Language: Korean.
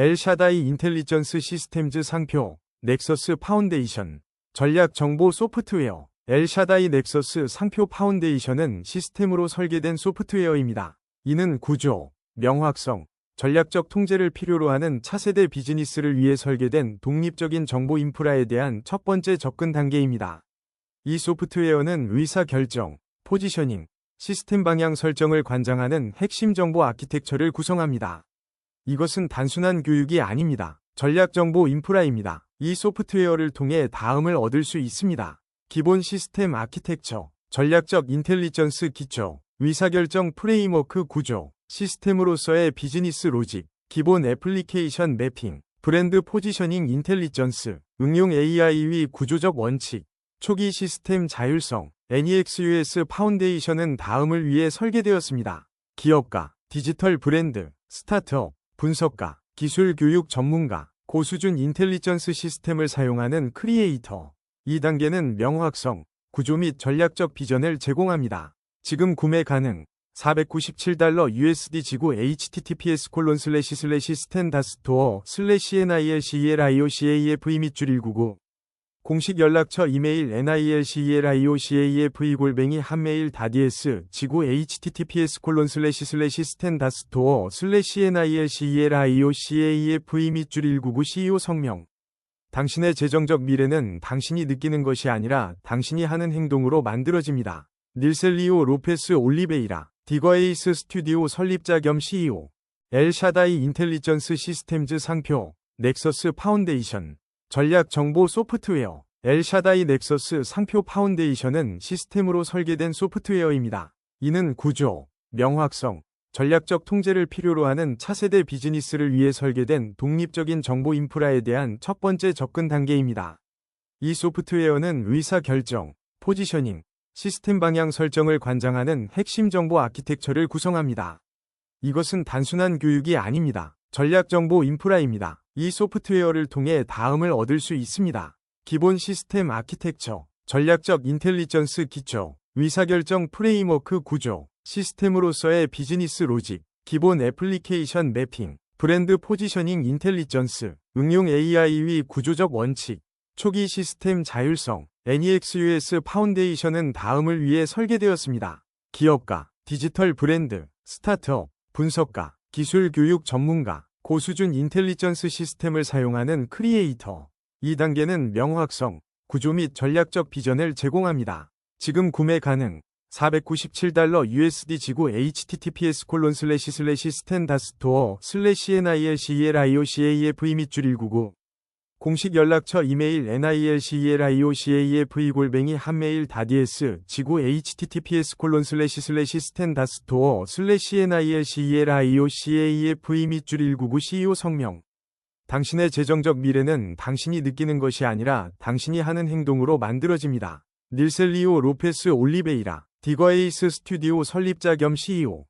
엘샤다이 인텔리전스 시스템즈 상표, 넥서스 파운데이션, 전략 정보 소프트웨어, 엘샤다이 넥서스 상표 파운데이션은 시스템으로 설계된 소프트웨어입니다. 이는 구조, 명확성, 전략적 통제를 필요로 하는 차세대 비즈니스를 위해 설계된 독립적인 정보 인프라에 대한 첫 번째 접근 단계입니다. 이 소프트웨어는 의사 결정, 포지셔닝, 시스템 방향 설정을 관장하는 핵심 정보 아키텍처를 구성합니다. 이것은 단순한 교육이 아닙니다. 전략 정보 인프라입니다. 이 소프트웨어를 통해 다음을 얻을 수 있습니다. 기본 시스템 아키텍처, 전략적 인텔리전스 기초, 의사결정 프레임워크 구조, 시스템으로서의 비즈니스 로직, 기본 애플리케이션 매핑, 브랜드 포지셔닝 인텔리전스, 응용 AI의 구조적 원칙, 초기 시스템 자율성, NEXUS 파운데이션은 다음을 위해 설계되었습니다. 기업가, 디지털 브랜드, 스타트업, 분석가, 기술 교육 전문가, 고수준 인텔리전스 시스템을 사용하는 크리에이터. 2단계는 명확성, 구조 및 전략적 비전을 제공합니다. 지금 구매 가능. 497달러 USD 지구 https 콜론 슬래시 슬래시 스탠다스토어 슬래시 nilceliocaf 및줄 199 공식 연락처 이메일 nilceliocaf 골뱅이 한메일 다디에스 지구 https 콜론 슬래시 슬래시 스탠다스토어 슬래시 nilceliocaf 및줄199 CEO 성명. 당신의 재정적 미래는 당신이 느끼는 것이 아니라 당신이 하는 행동으로 만들어집니다. 닐셀리오 로페스 올리베이라 디거에이스 스튜디오 설립자 겸 CEO. 엘샤다이 인텔리전스 시스템즈 상표 넥서스 파운데이션 전략 정보 소프트웨어 엘샤다이 넥서스 상표 파운데이션은 시스템으로 설계된 소프트웨어입니다. 이는 구조, 명확성, 전략적 통제를 필요로 하는 차세대 비즈니스를 위해 설계된 독립적인 정보 인프라에 대한 첫 번째 접근 단계입니다. 이 소프트웨어는 의사 결정, 포지셔닝, 시스템 방향 설정을 관장하는 핵심 정보 아키텍처를 구성합니다. 이것은 단순한 교육이 아닙니다. 전략 정보 인프라입니다. 이 소프트웨어를 통해 다음을 얻을 수 있습니다. 기본 시스템 아키텍처, 전략적 인텔리전스 기초, 의사결정 프레임워크 구조, 시스템으로서의 비즈니스 로직, 기본 애플리케이션 매핑, 브랜드 포지셔닝 인텔리전스, 응용 AI의 구조적 원칙, 초기 시스템 자율성, NEXUS 파운데이션은 다음을 위해 설계되었습니다. 기업가, 디지털 브랜드, 스타트업, 분석가, 기술 교육 전문가, 고수준 인텔리전스 시스템을 사용하는 크리에이터. 2단계는 명확성, 구조 및 전략적 비전을 제공합니다. 지금 구매 가능. 497달러 USD 지구 https 콜론 슬래시 슬래시 스탠다스토어 슬래시 nilceliocaf 및줄 199 공식 연락처 이메일 nilceliocaf 골뱅이 한메일 다디에스 지구 https 콜론 슬래시 슬래시 스탠다스토어 슬래시 nilceliocaf 및줄 199 CEO 성명 당신의 재정적 미래는 당신이 느끼는 것이 아니라 당신이 하는 행동으로 만들어집니다. 닐셀리오 로페스 올리베이라 디거에이스 스튜디오 설립자 겸 CEO